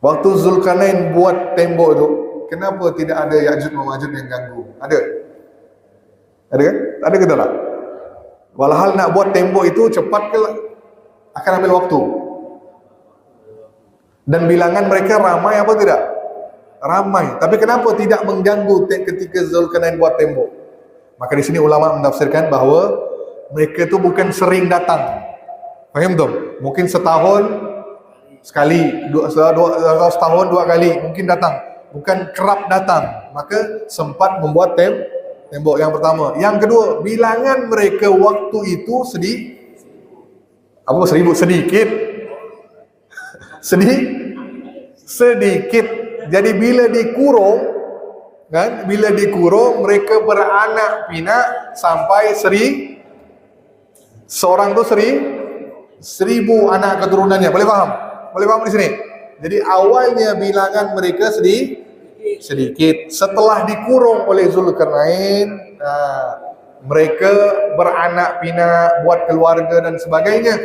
Waktu Zulkarnain buat tembok tu, kenapa tidak ada Ya'juj wa Ma'juj yang ganggu? Ada? Ada kan? Ada ke tak? Walhal nak buat tembok itu cepat ke akan ambil waktu. Dan bilangan mereka ramai apa tidak? Ramai. Tapi kenapa tidak mengganggu ketika Zulkarnain buat tembok? Maka di sini ulama menafsirkan bahawa mereka tu bukan sering datang. Faham tak? Mungkin setahun sekali, dua, dua, dua, setahun dua kali mungkin datang. Bukan kerap datang. Maka sempat membuat tem, tembok yang pertama. Yang kedua, bilangan mereka waktu itu sedih. Apa seribu sedikit? Sedih? Sedikit. Jadi bila dikurung kan? Bila dikurung mereka beranak pinak sampai seri seorang tu seri seribu anak keturunannya. Boleh faham boleh faham di sini? Jadi awalnya bilangan mereka sedih sedikit. Setelah dikurung oleh Zulkarnain nah, mereka beranak pinak buat keluarga dan sebagainya